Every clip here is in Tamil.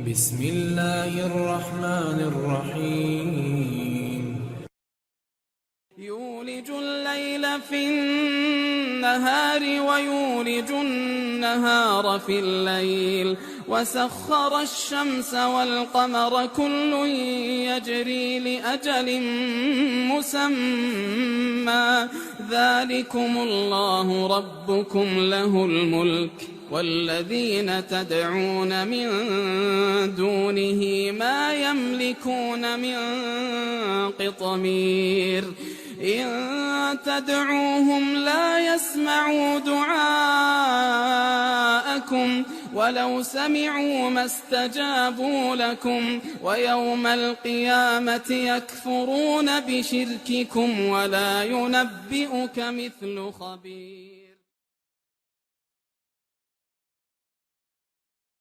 بسم الله الرحمن الرحيم. يولج الليل في النهار ويولج النهار في الليل. وسخر الشمس والقمر كل يجري لأجل مسمى. ذلكم الله ربكم له الملك. والذين تدعون من دونه ما يملكون من قطمير. إن تدعوهم لا يسمعوا دعاءكم ولو سمعوا ما استجابوا لكم ويوم القيامة يكفرون بشرككم ولا ينبئك مثل خبير.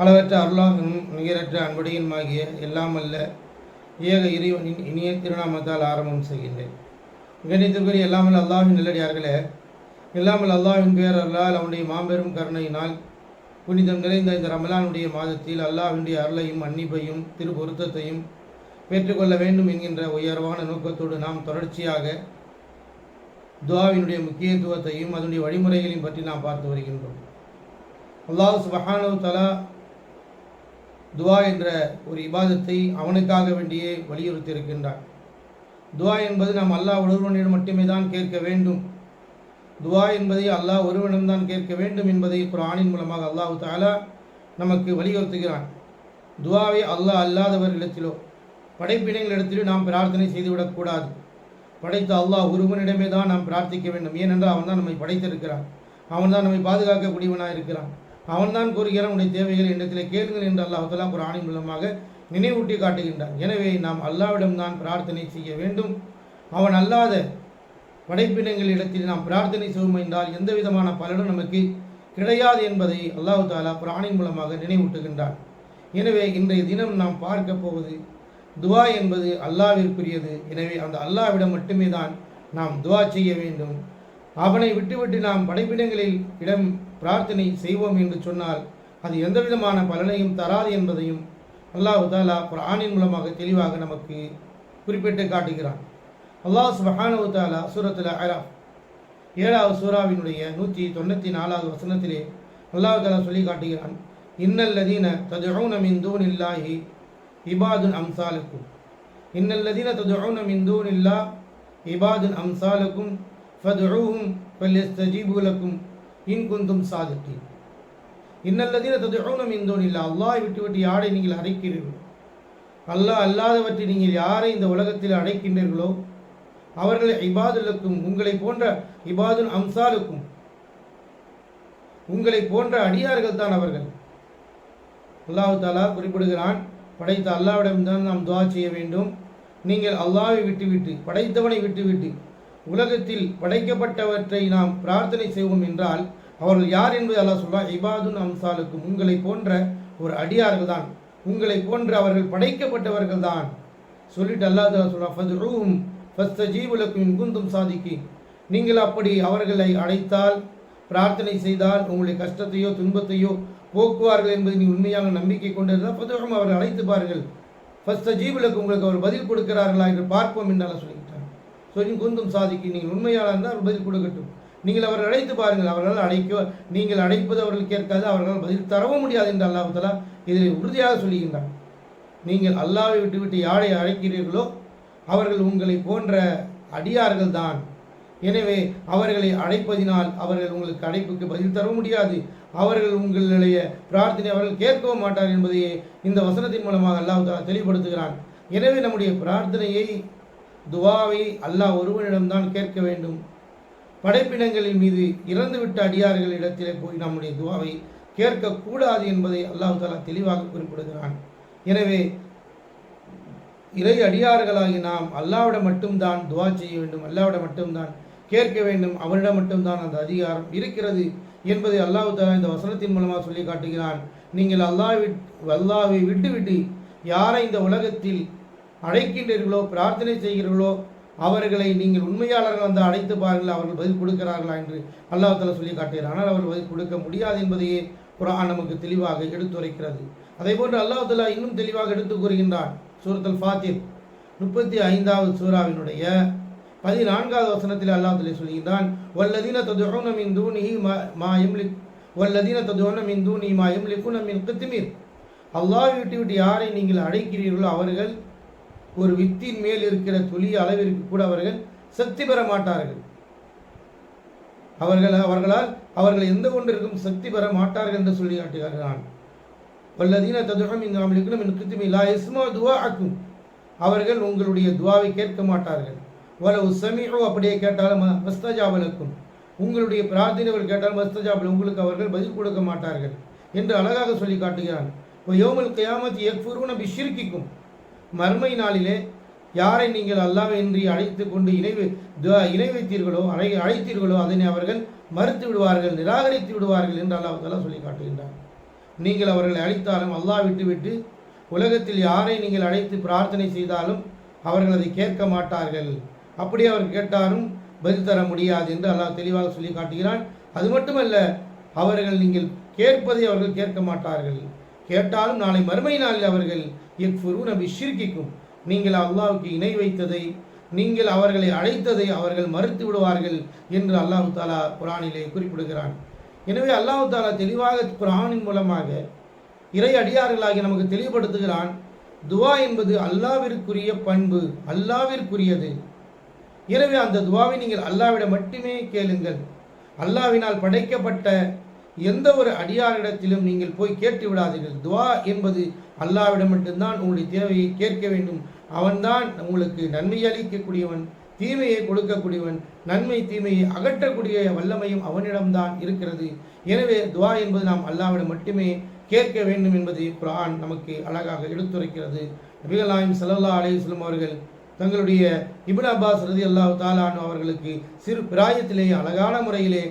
அளவற்ற அருளாகவும் நிகரற்ற அன்புடையனுமாகிய எல்லாம் அல்ல ஏக இறைவனின் இனிய திருநாமத்தால் ஆரம்பம் செய்கின்றேன். கணித்துக்குரிய எல்லாமல் அல்லாஹின் நல்லடியார்களே இல்லாமல் அல்லாஹின் பேரர்களால் அவனுடைய மாபெரும் கருணையினால் புனிதம் நிறைந்த இந்த ரமலானுடைய மாதத்தில் அல்லாஹினுடைய அருளையும் மன்னிப்பையும் திரு பொருத்தத்தையும் பெற்றுக்கொள்ள வேண்டும் என்கின்ற உயர்வான நோக்கத்தோடு நாம் தொடர்ச்சியாக துவாவினுடைய முக்கியத்துவத்தையும் அதனுடைய வழிமுறைகளையும் பற்றி நாம் பார்த்து வருகின்றோம். அல்லாஹ் சுபஹானு தலா துவா என்ற ஒரு இபாதத்தை அவனுக்காக வேண்டியே வலியுறுத்தி இருக்கின்றான் துவா என்பது நாம் அல்லாஹ் ஒருவனிடம் மட்டுமே தான் கேட்க வேண்டும். துவா என்பதை அல்லாஹ் ஒருவனிடம்தான் கேட்க வேண்டும் என்பதை குரானின் மூலமாக அல்லாஹு தாலா நமக்கு வலியுறுத்துகிறான். துவாவை அல்லாஹ் அல்லாதவர்களிடத்திலோ படைப்பினங்களிடத்திலோ நாம் பிரார்த்தனை செய்துவிடக்கூடாது படைத்த அல்லாஹ் ஒருவனிடமே தான் நாம் பிரார்த்திக்க வேண்டும். ஏனென்றால் அவன் தான் நம்மை படைத்திருக்கிறான். அவன் தான் நம்மை பாதுகாக்கக்கூடியவனாக இருக்கிறான் அவன்தான் கூறுகிறான் உன்னுடைய தேவைகள் எண்ணத்திலே கேளுங்கள் என்று அல்லாஹலா ஒரு ஆணின் மூலமாக நினைவூட்டி காட்டுகின்றான். எனவே நாம் அல்லாவிடம் தான் பிரார்த்தனை செய்ய வேண்டும். அவன் அல்லாத படைப்பினங்களிடத்தில் நாம் பிரார்த்தனை செய்வோம் என்றால் எந்த விதமான பலனும் நமக்கு கிடையாது என்பதை அல்லாஹு தாலா குரானின் மூலமாக நினைவூட்டுகின்றான். எனவே இன்றைய தினம் நாம் பார்க்க போவது துவா என்பது அல்லாவிற்குரியது. எனவே அந்த அல்லாவிடம் மட்டுமே தான் நாம் துவா செய்ய வேண்டும். அவனை விட்டுவிட்டு நாம் படைப்பிடங்களில் இடம் பிரார்த்தனை செய்வோம் என்று சொன்னால் அது எந்த விதமான பலனையும் தராது என்பதையும் அல்லாஹு தாலா குரானின் மூலமாக தெளிவாக நமக்கு குறிப்பிட்டு காட்டுகிறான். அல்லாஹ் சுபஹானு தாலா சூரத்தில் அராஃப் ஏழாவது சூறாவினுடைய நூற்றி தொண்ணூற்றி நாலாவது வசனத்திலே அல்லாஹு தாலா சொல்லி காட்டுகிறான். இன்னல்லதீன ததுஊன மின் தூன் இல்லாஹி இபாதுன் அம்சாலுக்கும். இன்னல்லதீன ததுஊன மின் தூன் இல்லா இபாதுன் அம்சாலுக்கும். ஃபதுஊஹும் ஃபல்யஸ்தஜீபு லக்கும். இன் குந்தும் சாதித்தி இன்னல்லதீன ததுஊன மின் தூன் இல்லை அல்லாஹ் விட்டு விட்டு யாரை நீங்கள் அடைக்கிறீர்கள்? அல்லாஹ் அல்லாதவற்றை நீங்கள் யாரை இந்த உலகத்தில் அடைக்கின்றீர்களோ? அவர்களை இபாதுலுக்கும் உங்களை போன்ற இபாதுல் அம்சாலுக்கும் உங்களை போன்ற அடியார்கள் தான் அவர்கள். அல்லாஹு தாலா குறிப்பிடுகிறான் படைத்த அல்லாவிடம்தான் நாம் துவா செய்ய வேண்டும். நீங்கள் அல்லாவை விட்டுவிட்டு படைத்தவனை விட்டுவிட்டு உலகத்தில் படைக்கப்பட்டவற்றை நாம் பிரார்த்தனை செய்வோம் என்றால் அவர்கள் யார் என்பதை அல்லாஹ் சொல்லா இபாதுன் அம்சாலுக்கும் உங்களை போன்ற ஒரு அடியார்கள் தான் உங்களை போன்ற அவர்கள் படைக்கப்பட்டவர்கள் தான் சொல்லிட்டு அல்லாஹ் சொல்லா சொல்றான் ஃபஸ்தஜீவுலக்கும் குந்தும் சாதிக்கு நீங்கள் அப்படி அவர்களை அழைத்தால் பிரார்த்தனை செய்தால் உங்களுடைய கஷ்டத்தையோ துன்பத்தையோ போக்குவார்கள் என்பதை நீ உண்மையாக நம்பிக்கை கொண்டிருந்தால் பொதுவாக அவர்கள் அழைத்து பாருங்கள். ஃபஸ்ட் உங்களுக்கு அவர் பதில் கொடுக்கிறார்களா என்று பார்ப்போம் என்றால் சொல்லி சொல்லி குந்தும் சாதிக்கு நீங்கள் உண்மையாளர் இருந்தால் அவர் பதில் கொடுக்கட்டும் நீங்கள் அவரை அழைத்து பாருங்கள். அவர்களால் அழைக்க நீங்கள் அழைப்பது அவர்கள் கேட்காது. அவர்களால் பதில் தரவும் முடியாது என்று அல்லாஹலா இதில் உறுதியாக சொல்லுகின்றார் நீங்கள் அல்லாவை விட்டுவிட்டு யாரை அழைக்கிறீர்களோ அவர்கள் உங்களை போன்ற அடியார்கள் தான். எனவே அவர்களை அழைப்பதினால் அவர்கள் உங்களுக்கு அழைப்புக்கு பதில் தர முடியாது. அவர்கள் உங்களுடைய பிரார்த்தனை அவர்கள் கேட்கவும் மாட்டார் என்பதையே இந்த வசனத்தின் மூலமாக அல்லாஹ் தெளிவுபடுத்துகிறான். எனவே நம்முடைய பிரார்த்தனையை துவாவை அல்லாஹ் ஒருவனிடம்தான் கேட்க வேண்டும். படைப்பினங்களின் மீது இறந்துவிட்ட அடியார்கள் இடத்திலே போய் நம்முடைய துவாவை கேட்கக்கூடாது என்பதை அல்லாஹ் தாலா தெளிவாக குறிப்பிடுகிறான். எனவே இறை அடியார்களாகி நாம் அல்லாவிடம் மட்டும்தான் துவா செய்ய வேண்டும் அல்லாவிடம் மட்டும்தான் கேட்க வேண்டும் அவனிடம் மட்டும்தான் அந்த அதிகாரம் இருக்கிறது என்பதை அல்லாஹு தாலா இந்த வசனத்தின் மூலமாக சொல்லி காட்டுகிறான். நீங்கள் அல்லாஹ் அல்லாவை விட்டுவிட்டு யாரை இந்த உலகத்தில் அழைக்கின்றீர்களோ பிரார்த்தனை செய்கிறீர்களோ அவர்களை நீங்கள் உண்மையாளர்கள் வந்து அழைத்து பாருங்கள் அவர்கள் பதில் கொடுக்கிறார்களா என்று அல்லாஹால சொல்லி காட்டுகிறார். ஆனால் அவர்கள் பதில் கொடுக்க முடியாது என்பதையே குரான் நமக்கு தெளிவாக எடுத்துரைக்கிறது. அதே போன்று அல்லாஹ் இன்னும் தெளிவாக எடுத்து கூறுகின்றான் சூரத்தல் ஃபாத்திர் முப்பத்தி ஐந்தாவது சூறாவினுடைய பதினான்காவது வசனத்தில் அல்லாஹ் சொல்கின்றான் வல்லதீன ததுஉன மின் தூனிஹி மா- எம்லி வல்லதீன ததுஉன மின் நீ மா யம்லிகுன மின் கித்மீர் அல்லாஹ் விட்டு விட்டு யாரை நீங்கள் அழைக்கிறீர்களோ அவர்கள் ஒரு வித்தின் மேல் இருக்கிற துளி அளவிற்கு கூட அவர்கள் சக்தி பெற மாட்டார்கள். அவர்கள் அவர்களால் அவர்கள் எந்த ஒன்றிற்கும் சக்தி பெற மாட்டார்கள் என்று சொல்லி காட்டுகிறான் வல்லதீன ததுகம் இந்த அமலுக்கு மின் கிருத்திமி லா இஸ்மா துவா ஆக்கும் அவர்கள் உங்களுடைய துவாவை கேட்க மாட்டார்கள். வல உசமிஓ அப்படியே கேட்டாலும் மஸ்தஜாவலுக்கும் உங்களுடைய பிரார்த்தனைகள் கேட்டால் மஸ்தஜாபல் உங்களுக்கு அவர்கள் பதில் கொடுக்க மாட்டார்கள் என்று அழகாக சொல்லி காட்டுகிறான். யோமல் கயாமத் எக்ஃபுருன பிஷிர்கிக்கும். மர்மை நாளிலே யாரை நீங்கள் அல்லாவின்றி அழைத்து கொண்டு இணை இணை வைத்தீர்களோ அழை அழைத்தீர்களோ அதனை அவர்கள் மறுத்து விடுவார்கள் நிராகரித்து விடுவார்கள் என்று அல்லாஹ் சொல்லி காட்டுகின்றார் நீங்கள் அவர்களை அழைத்தாலும் அல்லாஹ் விட்டுவிட்டு உலகத்தில் யாரை நீங்கள் அழைத்து பிரார்த்தனை செய்தாலும் அவர்கள் அதை கேட்க மாட்டார்கள். அப்படி அவர் கேட்டாலும் பதில் தர முடியாது என்று அல்லாஹ் தெளிவாக சொல்லி காட்டுகிறான். அது மட்டுமல்ல அவர்கள் நீங்கள் கேட்பதை அவர்கள் கேட்க மாட்டார்கள். கேட்டாலும் நாளை மறுமை நாளில் அவர்கள் எக்ஃபுரு நபி நீங்கள் அல்லாவுக்கு இணை வைத்ததை நீங்கள் அவர்களை அழைத்ததை அவர்கள் மறுத்து விடுவார்கள் என்று அல்லாஹு தாலா குரானிலே குறிப்பிடுகிறான். எனவே அல்லாஹு தாலா தெளிவாக குரானின் மூலமாக இறை அடியார்களாகி நமக்கு தெளிவுபடுத்துகிறான். துவா என்பது அல்லாவிற்குரிய பண்பு அல்லாவிற்குரியது. எனவே அந்த துவாவை நீங்கள் அல்லாவிடம் மட்டுமே கேளுங்கள். அல்லாவினால் படைக்கப்பட்ட எந்த ஒரு அடியாரிடத்திலும் நீங்கள் போய் கேட்டு விடாதீர்கள். துவா என்பது அல்லாவிடம் மட்டும்தான் உங்களுடைய தேவையை கேட்க வேண்டும். அவன்தான் உங்களுக்கு நன்மை அளிக்கக்கூடியவன் தீமையை கொடுக்கக்கூடியவன் நன்மை தீமையை அகற்றக்கூடிய வல்லமையும் அவனிடம்தான் இருக்கிறது. எனவே துவா என்பது நாம் அல்லாவிடம் மட்டுமே கேட்க வேண்டும் என்பதை குரான் நமக்கு அழகாக எடுத்துரைக்கிறது. நபிகளாயும் சல்லல்லா ஸல்லல்லாஹு அவர்கள் தங்களுடைய இபின் அப்பாஸ் ரதி அல்லாஹ் தாலானு அவர்களுக்கு சிறு பிராயத்திலேயே அழகான முறையிலே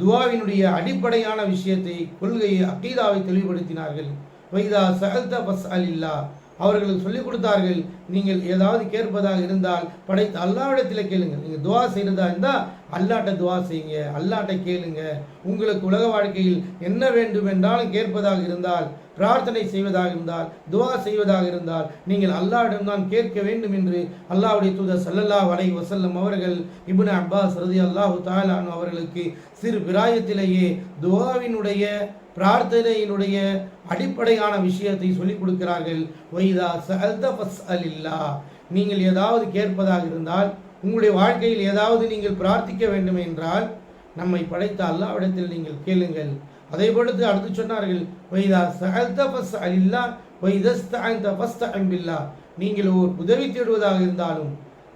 துவாவினுடைய அடிப்படையான விஷயத்தை கொள்கையை அக்கீதாவை தெளிவுபடுத்தினார்கள். வைதா சகல்த பஸ் அலில்லா அவர்களுக்கு சொல்லிக் கொடுத்தார்கள். நீங்கள் ஏதாவது கேட்பதாக இருந்தால் படைத்த அல்லாவிடத்தில் கேளுங்கள். நீங்கள் துவா செய்கிறதா இருந்தால் அல்லாட்ட துவா செய்யுங்க. அல்லாட்டை கேளுங்க. உங்களுக்கு உலக வாழ்க்கையில் என்ன வேண்டும் என்றாலும் கேட்பதாக இருந்தால் பிரார்த்தனை செய்வதாக இருந்தால் துவா செய்வதாக இருந்தால் நீங்கள் அல்லாவிடம்தான் கேட்க வேண்டும் என்று அல்லாவுடைய தூதர் சல்லல்லா வலை வசல்லம் அவர்கள் இபுன் அப்பாஸ் ரதி அல்லாஹு தாலான் அவர்களுக்கு சிறு பிராயத்திலேயே துவாவினுடைய பிரார்த்தனையினுடைய அடிப்படையான விஷயத்தை சொல்லிக் கொடுக்கிறார்கள். வைதா சஅல்த ஃபஸ்அலில்லா. நீங்கள் ஏதாவது கேட்பதாக இருந்தால் உங்களுடைய வாழ்க்கையில் ஏதாவது நீங்கள் பிரார்த்திக்க வேண்டும் என்றால் நம்மை படைத்த அல்லாவிடத்தில் நீங்கள் கேளுங்கள். அதை பொழுது அடுத்து சொன்னார்கள் வைதா சஅல்த ஃபஸ்அலில்லா வைதஸ்தஅன்த ஃபஸ்ட் அம்பில்லா நீங்கள் ஒரு உதவி தேடுவதாக இருந்தாலும்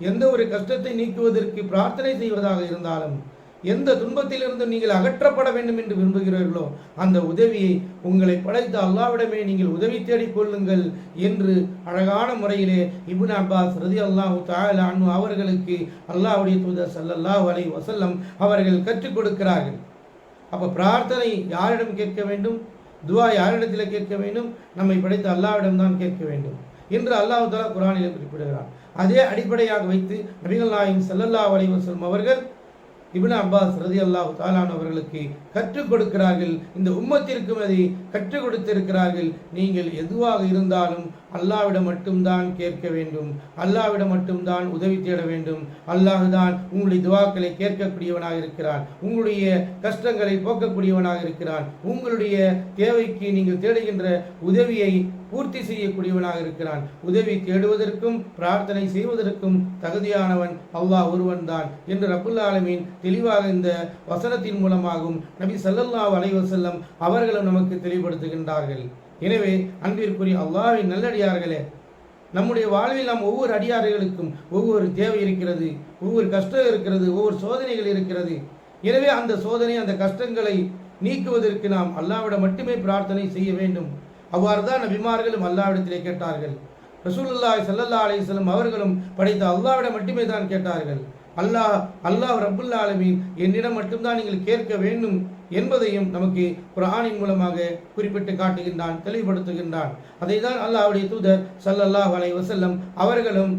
எந்த ஒரு கஷ்டத்தை நீக்குவதற்கு பிரார்த்தனை செய்வதாக இருந்தாலும் எந்த துன்பத்திலிருந்து நீங்கள் அகற்றப்பட வேண்டும் என்று விரும்புகிறீர்களோ அந்த உதவியை உங்களை படைத்த அல்லாவிடமே நீங்கள் உதவி தேடிக் கொள்ளுங்கள் என்று அழகான முறையிலே இபுன் அப்பாஸ் ரதி அல்லாஹு தாலா அண்ணு அவர்களுக்கு அல்லாஹ்வுடைய தூதர் சல்லல்லாஹ் அலை வசல்லம் அவர்கள் கற்றுக் கொடுக்கிறார்கள். அப்போ பிரார்த்தனை யாரிடம் கேட்க வேண்டும்? துவா யாரிடத்தில் கேட்க வேண்டும்? நம்மை படைத்த அல்லாவிடம் தான் கேட்க வேண்டும் என்று அல்லாஹ் தாலா குரானிலே குறிப்பிடுகிறார் அதே அடிப்படையாக வைத்து நபிகள் நாயகம் ஸல்லல்லாஹு அலைஹி அவர்கள் இபின் அப்பாஸ் ரதி அல்லாஹ் தாலான் அவர்களுக்கு கற்றுக் கொடுக்கிறார்கள். இந்த உம்மத்திற்கும் அதை கற்றுக் கொடுத்திருக்கிறார்கள். நீங்கள் எதுவாக இருந்தாலும் அல்லாவிடம் மட்டும்தான் கேட்க வேண்டும். அல்லாவிடம் மட்டும்தான் உதவி தேட வேண்டும். அல்லாஹுதான் உங்களுடைய துவாக்களை கேட்கக்கூடியவனாக இருக்கிறான். உங்களுடைய கஷ்டங்களை போக்கக்கூடியவனாக இருக்கிறான். உங்களுடைய தேவைக்கு நீங்கள் தேடுகின்ற உதவியை பூர்த்தி செய்யக்கூடியவனாக இருக்கிறான். உதவி தேடுவதற்கும் பிரார்த்தனை செய்வதற்கும் தகுதியானவன் அல்லாஹ் ஒருவன் தான் என்று ரபுல்லா ஆலமீன் தெளிவாக இந்த வசனத்தின் மூலமாகவும் நபி சல்லல்லா அலைவசல்லம் அவர்களும் நமக்கு தெளிவுபடுத்துகின்றார்கள். எனவே அன்பிற்குரிய அல்லாவின் நல்லடியார்களே நம்முடைய வாழ்வில் நாம் ஒவ்வொரு அடியார்களுக்கும் ஒவ்வொரு தேவை இருக்கிறது ஒவ்வொரு கஷ்டம் இருக்கிறது ஒவ்வொரு சோதனைகள் இருக்கிறது. எனவே அந்த சோதனை அந்த கஷ்டங்களை நீக்குவதற்கு நாம் அல்லாவிடம் மட்டுமே பிரார்த்தனை செய்ய வேண்டும். அவ்வாறு தான் நபிமார்களும் அல்லாவிடத்திலே கேட்டார்கள். ரசூலுல்லாய் சல்லல்லா அலைஹி அவர்களும் படைத்த அல்லாவிடம் மட்டுமே தான் கேட்டார்கள். அல்லாஹ் அல்லாஹ் ரபுல்லா ஆலமீன் என்னிடம் மட்டும்தான் நீங்கள் கேட்க வேண்டும் என்பதையும் நமக்கு குரானின் மூலமாக குறிப்பிட்டு காட்டுகின்றான் தெளிவுபடுத்துகின்றான். அதை தான் அல்லாஹுடைய தூதர் சல்லல்லாஹ் அலை வசல்லம் அவர்களும்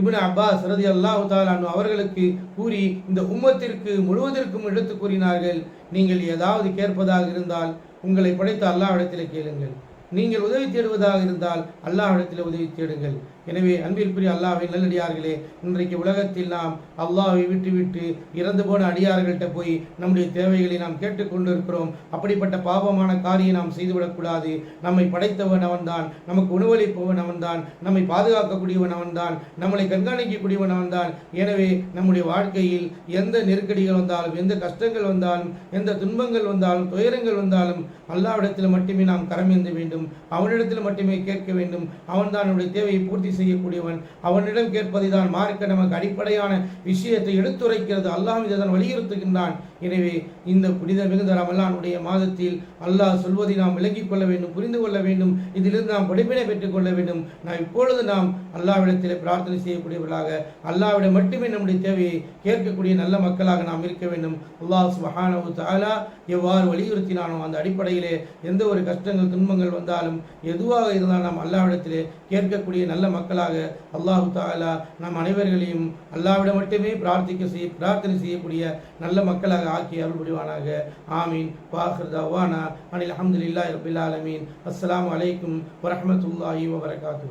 இபின் அப்பாஸ் ரதி அல்லாஹு தாலானு அவர்களுக்கு கூறி இந்த உம்மத்திற்கு முழுவதற்கும் எடுத்து கூறினார்கள். நீங்கள் ஏதாவது கேட்பதாக இருந்தால் உங்களை படைத்த அல்லாஹ்விடத்தில் கேளுங்கள். நீங்கள் உதவி தேடுவதாக இருந்தால் அல்லாஹ் இடத்திலே உதவி தேடுங்கள். எனவே அன்பில் பிரி அல்லாஹ்வின் நல்லடியார்களே இன்றைக்கு உலகத்தில் நாம் அல்லாஹ்வை விட்டுவிட்டு இறந்து போன அடியார்கள்ட்ட போய் நம்முடைய தேவைகளை நாம் கேட்டுக்கொண்டு இருக்கிறோம் அப்படிப்பட்ட பாவமான காரியம் நாம் செய்துவிடக்கூடாது நம்மை படைத்தவன் அவன்தான் நமக்கு உணவளிப்பவன் அவன்தான் நம்மை பாதுகாக்கக்கூடியவன் அவன்தான் நம்மளை கண்காணிக்கக்கூடியவன் அவன்தான். எனவே நம்முடைய வாழ்க்கையில் எந்த நெருக்கடிகள் வந்தாலும் எந்த கஷ்டங்கள் வந்தாலும் எந்த துன்பங்கள் வந்தாலும் துயரங்கள் வந்தாலும் அல்லாவிடத்தில் மட்டுமே நாம் கரமேந்த வேண்டும். அவனிடத்தில் மட்டுமே கேட்க வேண்டும். அவன்தான் நம்முடைய தேவையை பூர்த்தி செய்யக்கூடியவன். அவனிடம் கேட்பதை தான் மார்க்க நமக்கு அடிப்படையான விஷயத்தை எடுத்துரைக்கிறது. அல்லாஹ் இதை தான் வலியுறுத்துகின்றான். எனவே இந்த புனித மிகுந்த ரமலானுடைய மாதத்தில் அல்லாஹ் சொல்வதை நாம் விளங்கிக் கொள்ள வேண்டும் புரிந்து கொள்ள வேண்டும். இதிலிருந்து நாம் படிப்பினை பெற்றுக் கொள்ள வேண்டும். நாம் இப்பொழுது நாம் அல்லாவிடத்தில் பிரார்த்தனை செய்யக்கூடியவர்களாக அல்லாவிடம் மட்டுமே நம்முடைய தேவையை கேட்கக்கூடிய நல்ல மக்களாக நாம் இருக்க வேண்டும். அல்லாஹ் சுபஹானஹு தாலா எவ்வாறு வலியுறுத்தினானோ அந்த அடிப்படையிலே எந்த ஒரு கஷ்டங்கள் துன்பங்கள் வந்தாலும் எதுவாக இருந்தாலும் நாம் அல்லாவிடத்திலே கேட்கக்கூடிய நல்ல மக்களாக அல்லாஹு தாலா நம் அனைவர்களையும் அல்லாவிடம் மட்டுமே பிரார்த்திக்க செய்ய பிரார்த்தனை செய்யக்கூடிய நல்ல மக்களாக ஆக்கி அருள் புரிவானாக ஆமீன். வாஹர் தவானா. அனில் அஹமதுல்லா ரபில் ஆலமீன். அஸ்லாம் அலைக்கும் வரமத்துல்லாஹி வரகாத்து